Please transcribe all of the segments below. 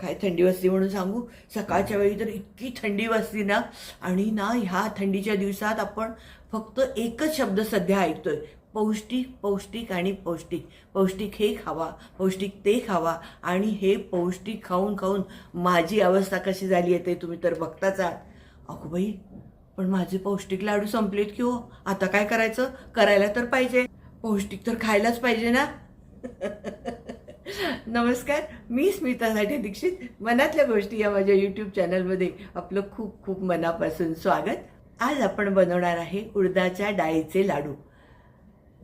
काय थंडी वाजते म्हणून सांगू? सकाळच्या वेळी तर इतकी थंडी वाजते ना. आणि ना ह्या थंडीच्या दिवसात आपण फक्त एकच शब्द सध्या ऐकतोय. पौष्टिक पौष्टिक आणि पौष्टिक. पौष्टिक हे खावा पौष्टिक ते खावा. आणि हे पौष्टिक खाऊन खाऊन माझी अवस्था कशी झाली आहे ते तुम्ही तर बघताच आहात. अगो बाई पण माझे पौष्टिक लाडू संपलेत की हो? आता काय करायचं? करायला तर पाहिजे. पौष्टिक तर खायलाच पाहिजे ना. नमस्कार मी स्मिता साठे दीक्षित. मनातल्या गोष्टी या माझ्या यूट्यूब चॅनलमध्ये आपलं खूप खूप मनापासून स्वागत. आज आपण बनवणार आहे उडदाच्या डाळीचे लाडू.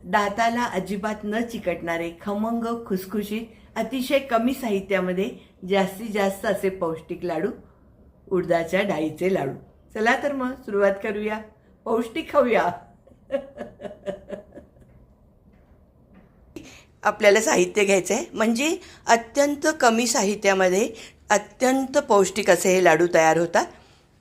दाताला अजिबात न चिकटणारे खमंग खुसखुशीत अतिशय कमी साहित्यामध्ये जास्तीत जास्त असे पौष्टिक लाडू उडदाच्या डाळीचे लाडू. चला तर मग सुरुवात करूया. पौष्टिक खाऊया. आपल्याला साहित्य घ्यायचं आहे. म्हणजे अत्यंत कमी साहित्यामध्ये अत्यंत पौष्टिक असे हे लाडू तयार होतात.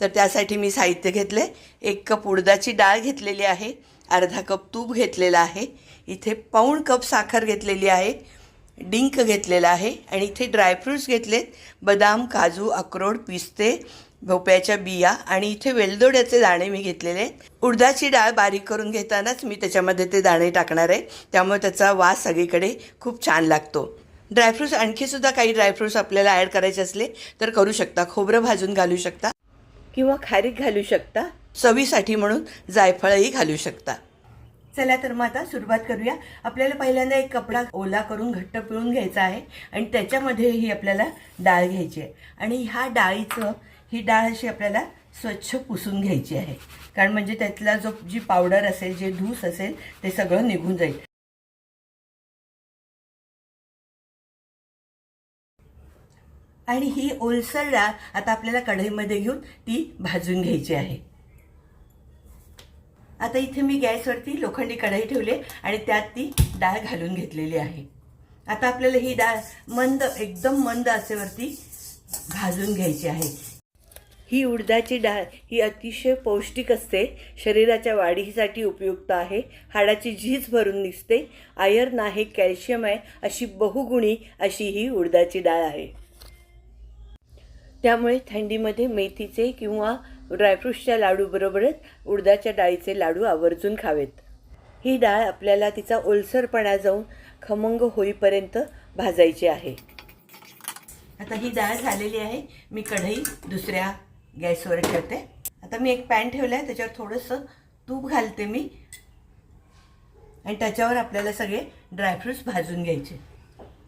तर त्यासाठी मी साहित्य घेतलं आहे एक कप उडदाची डाळ घेतलेली आहे. अर्धा कप तूप घेतलेला आहे. इथे पाऊण कप साखर घेतलेली आहे. डिंक घेतलेला आहे. आणि इथे ड्रायफ्रूट्स घेतलेत. बदाम काजू अक्रोड पिस्ते भोपळ्याच्या बिया आणि इथे वेलदोड्याचे दाणे मी घेतलेले आहेत. उडदाची डाळ बारीक करून घेतानाच मी त्याच्यामध्ये ते दाणे टाकणार आहे. त्यामुळे त्याचा वास सगळीकडे खूप छान लागतो. ड्रायफ्रूट्स आणखीसुद्धा काही ड्रायफ्रूट्स आपल्याला ॲड करायचे असले तर करू शकता. खोबरं भाजून घालू शकता. किंवा खारीक घालू शकता. चवीसाठी म्हणून जायफळही घालू शकता. चला तर मग आता सुरुवात करूया. आपल्याला पहिल्यांदा एक कपडा ओला करून घट्ट पिळून घ्यायचा आहे. आणि त्याच्यामध्ये ही आपल्याला डाळ घ्यायची आहे. आणि ह्या डाळीचं ही डाळ अशी आपल्याला स्वच्छ पुसून घ्यायची आहे. कारण म्हणजे त्यातला जो जी पावडर असेल जे धूस असेल ते सगळं निघून जाईल. आणि ही ओलसर डाळ आता आपल्याला कढईमध्ये घेऊन ती भाजून घ्यायची आहे. आता इथे मी गॅसवरती लोखंडी कढई ठेवली आणि त्यात ती डाळ घालून घेतलेली आहे. आता आपल्याला ही डाळ मंद एकदम मंद असेवरती भाजून घ्यायची आहे. ही उडदाची डाळ ही अतिशय पौष्टिक असते. शरीराच्या वाढीसाठी उपयुक्त आहे. हाडाची झीज भरून निघते आयर्न आहे कॅल्शियम आहे अशी बहुगुणी अशी ही उडदाची डाळ आहे. त्यामुळे थंडीमध्ये मेथीचे किंवा ड्रायफ्रूट्सच्या लाडूबरोबरच उडदाच्या डाळीचे लाडू आवर्जून खावेत. ही डाळ आपल्याला तिचा ओलसरपणा जाऊन खमंग होईपर्यंत भाजायची आहे. आता ही डाळ झालेली आहे. मी कढई दुसऱ्या गॅसवर ठेवते. आता मी एक पॅन ठेवला आहे त्याच्यावर थोडंसं तूप घालते मी. आणि त्याच्यावर आपल्याला सगळे ड्रायफ्रूट्स भाजून घ्यायचे.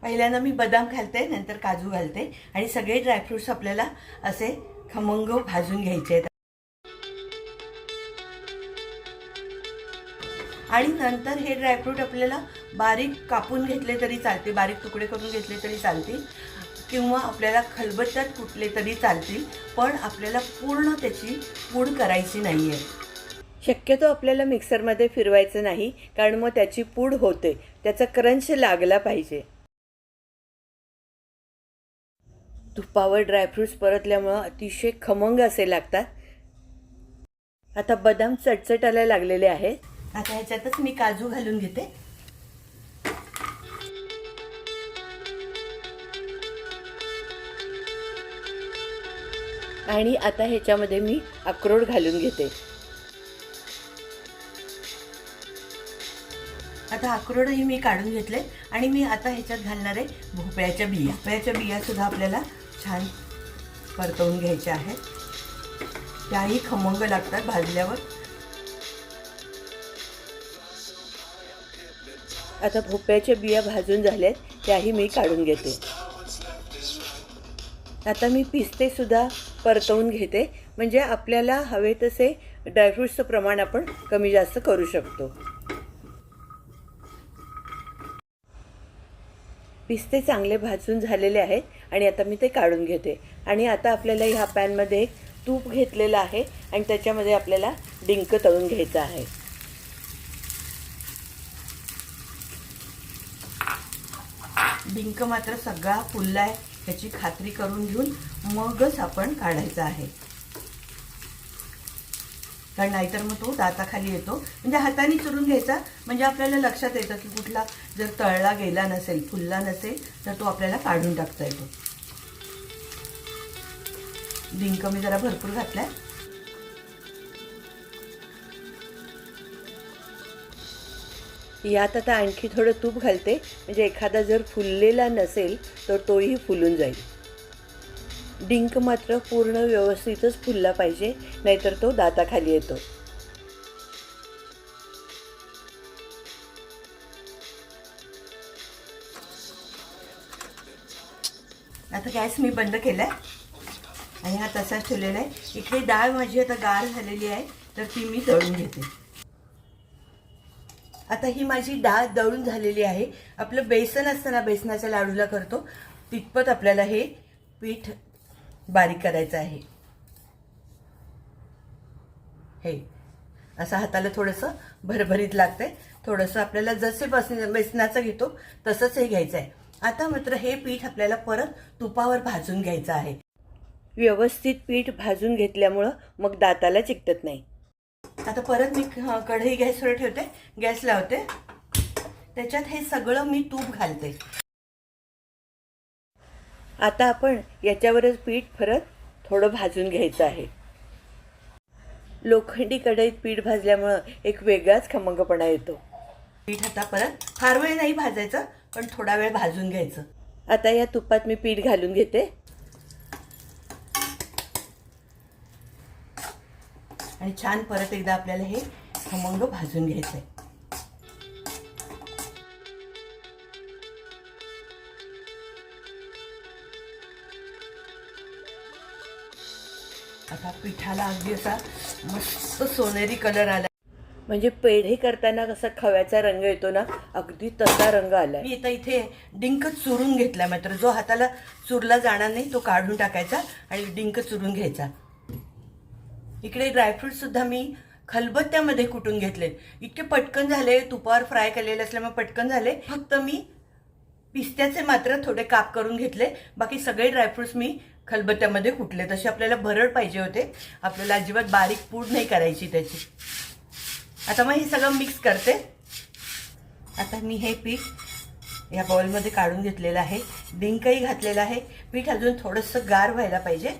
पहिल्यांदा मी बदाम घालते नंतर काजू घालते. आणि सगळे ड्रायफ्रूट्स आपल्याला असे खमंग भाजून घ्यायचे आहेत. आणि नंतर हे ड्रायफ्रूट आपल्याला बारीक कापून घेतले तरी चालते बारीक तुकडे करून घेतले तरी चालतील. किंवा आपल्याला खलबत्त्यात कुटले तरी चालतील पण आपल्याला पूर्ण त्याची पूड करायची नाही आहे शक्यतो आपल्याला मिक्सरमध्ये फिरवायचं नाही कारण मग त्याची पूड होते. त्याचा क्रंच लागला पाहिजे. तुपावर ड्रायफ्रुट्स परतल्यामुळं अतिशय खमंग असे लागतात. आता बदाम चटचटायला लागलेले आहेत. आता ह्याच्यातच मी काजू घालून घेते. आणि आता ह्याच्यामध्ये मी अक्रोड घालून घेते. आता अक्रोडही मी काढून घेतले आणि मी आता ह्याच्यात घालणार आहे भोपळ्याच्या बिया. भोपळ्याच्या बिया सुद्धा आपल्याला छान परतवून घ्यायच्या आहेत. त्याही खमंग लागतात भाजल्यावर. आता भोपळ्याच्या बिया भाजून झाल्यात त्याही मी काढून घेते. आता मी पिस्ते सुद्धा परतवून घेते म्हणजे आपल्याला हवे तसे ड्रायफ्रूट्सचं प्रमाण आपण कमी जास्त करू शकतो. पिस्ते चांगले भाजून झालेले आहेत आणि आता मी ते काढून घेते. आणि आता आपल्याला ह्या पॅनमध्ये तूप घेतलेलं आहे आणि त्याच्यामध्ये आपल्याला डिंक तळून घ्यायचं आहे. भिंक मात्र सगळा फुलला आहे ह्याची खात्री करून घेऊन मगच आपण काढायचा आहे. कारण नाहीतर मग तो दाताखाली येतो. म्हणजे हाताने चुरून घ्यायचा म्हणजे आपल्याला लक्षात येतं की कुठला जर तळला गेला नसेल फुलला नसेल तर तो आपल्याला काढून टाकता येतो. डिंक मी जरा भरपूर घातला आहे यात आता आणखी थोडं तूप घालते. म्हणजे एखादा जर फुललेला नसेल तर तोही फुलून जाईल. डिंक मात्र पूर्ण व्यवस्थितच फुलला पाहिजे नाहीतर तो दाताखाली येतो. आता गॅस मी बंद केला आणि हा तसाच ठेवलेला आहे. इकडे डाळ माझी आता गार झालेली आहे तर ती मी तळून घेते. आता ही माझी डाळ दळून झालेली आहे. आपलं बेसन असताना बेसनाच्या लाडूला करतो. तितपत आपल्याला हे पीठ बारीक करायचं आहे. हे. असं हाताला थोडंसं भरभरीत लागतंय. थोडंसं आपल्याला जसे बस बेसनाचं घेतो तसंच हे घ्यायचं आहे आता मात्र हे पीठ आपल्याला परत तुपावर भाजून घ्यायचं आहे. व्यवस्थित पीठ भाजून घेतल्यामुळं मग दाताला चिकटत नाही. आता परत मी कढई गॅसवर ठेवते. गॅस लावते. त्याच्यात हे सगळं मी तूप घालते. आता आपण याच्यावरच पीठ परत थोडं भाजून घ्यायचं आहे. लोखंडी कढईत पीठ भाजल्यामुळं एक वेगळाच खमंगपणा येतो. पीठ आता परत फार वेळ नाही भाजायचं पण थोडा वेळ भाजून घ्यायचं. आता या तुपात मी पीठ घालून घेते. आणि छान परत एकदा आपल्याला हे खमंग भाजून घ्यायचं आहे आता पिठाला अगदी असा मस्त सोनेरी कलर आला म्हणजे पेढे करताना कसा खव्याचा रंग येतो ना अगदी तसा रंग आला मी आता इथे डिंक चुरून घेतला मात्र जो हाताला चुरला जाणार नाही तो काढून टाकायचा आणि डिंक चुरून घ्यायचा. इकडे ड्रायफ्रूटसुद्धा मी खलबत्त्यामध्ये कुटून घेतले. इतके पटकन झाले तुपावर फ्राय केलेले असल्यामुळे पटकन झाले. फक्त मी पिस्त्याचे मात्र थोडे काप करून घेतले. बाकी सगळे ड्रायफ्रूट्स मी खलबत्त्यामध्ये कुटले. तसे आपल्याला भरड पाहिजे होते. आपल्याला अजिबात बारीक पूड नाही करायची त्याची. आता मग हे सगळं मिक्स करते. आता मी हे पीठ या बॉलमध्ये काढून घेतलेलं आहे. डिंकही घातलेलं आहे. पीठ अजून थोडंसं गार व्हायला पाहिजे.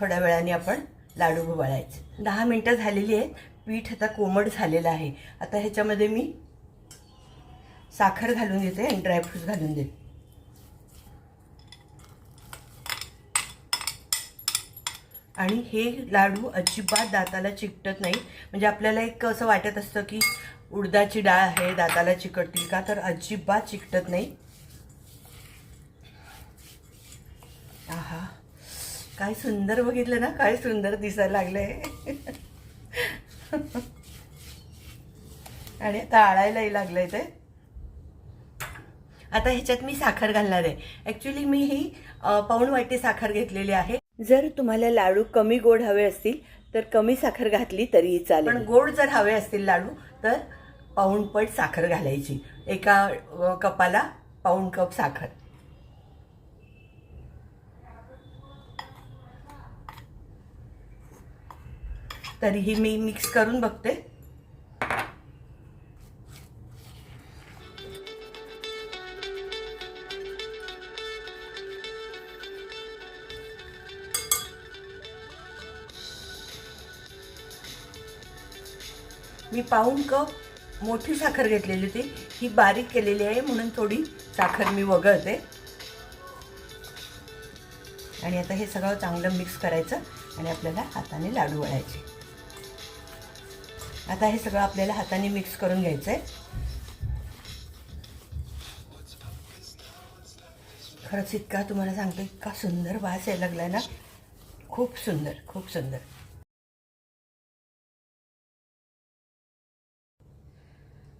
थोड्या वेळाने आपण लाडू वळायचे. दहा मिनटं झालेली आहेत. पीठ आता कोमट झालेलं आहे. आता ह्याच्यामध्ये मी साखर घालून देते आणि ड्रायफ्रूट्स घालून देते. आणि हे लाडू अजिबात दाताला चिकटत नाही. म्हणजे आपल्याला एक असं वाटत असतं की उडदाची डाळ आहे दाताला चिकटतील का? तर अजिबात चिकटत नाही. आहा. काय सुंदर बघितलं ना काय सुंदर दिसायला लागलंय. आणि आता आळायलाही लागलंय ते. आता ह्याच्यात मी साखर घालणार आहे. ॲक्च्युली मी ही पाऊण वाटी साखर घेतलेली आहे. जर तुम्हाला लाडू कमी गोड हवे असतील तर कमी साखर घातली तरीही चालेल. पण गोड जर हवे असतील लाडू तर पाऊण पट साखर घालायची. एका कपाला पाऊण कप साखर. तरीही मी मिक्स करून बघते. मी पाऊण कप मोठी साखर घेतलेली होती. ही बारीक केलेली आहे म्हणून थोडी साखर मी वगळते. आणि आता हे सगळं चांगलं मिक्स करायचं आणि आपल्याला हाताने लाडू वळायचे. आता हे सगळं आपल्याला हाताने मिक्स करून घ्यायचं आहे खरंच इतका तुम्हाला सांगतो इतका सुंदर वास यायला लागलाय ना. खूप सुंदर खूप सुंदर.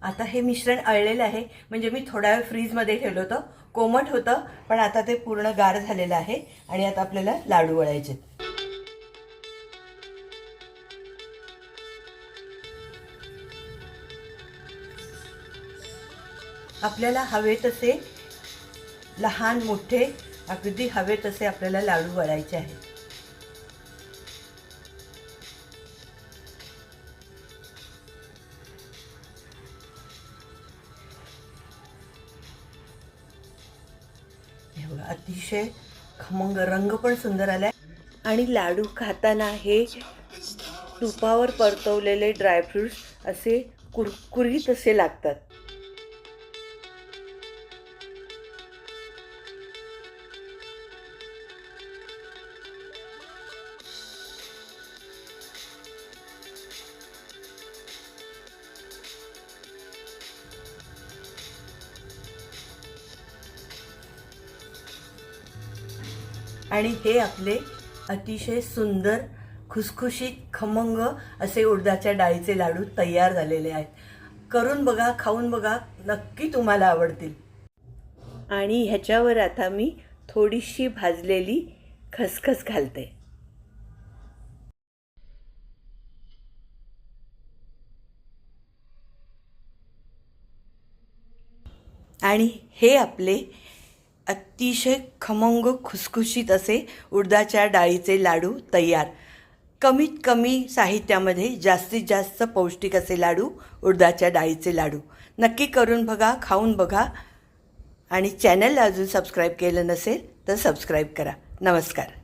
आता हे मिश्रण अळलेलं आहे. म्हणजे मी थोडा वेळ फ्रीजमध्ये ठेवलं होतं. कोमट होतं पण आता ते पूर्ण गार झालेलं आहे आणि आता आपल्याला लाडू वळायचे आपल्याला हवे तसे लहान मोठे अगदी हवे तसे आपल्याला लाडू वळायचे आहेत. अतिशय खमंग रंग पण सुंदर आलाय. आणि लाडू खाताना हे तुपावर परतवलेले ड्रायफ्रूट्स असे कुरकुरीत असे लागतात. आणि हे आपले अतिशय सुंदर खुसखुशीत खमंग असे उडदाच्या डाळीचे लाडू तयार झालेले आहेत. करून बघा खाऊन बघा नक्की तुम्हाला आवडतील. आणि ह्याच्यावर आता मी थोडीशी भाजलेली खसखस घालते. आणि हे आपले अतिशय खमंग खुसखुशीत असे उडदाच्या डाळीचे लाडू तयार. कमीत कमी साहित्यामध्ये जास्तीत जास्त पौष्टिक असे लाडू उडदाच्या डाळीचे लाडू. नक्की करून बघा खाऊन बघा. आणि चॅनलला अजून सबस्क्राईब केलं नसेल तर सबस्क्राईब करा. नमस्कार.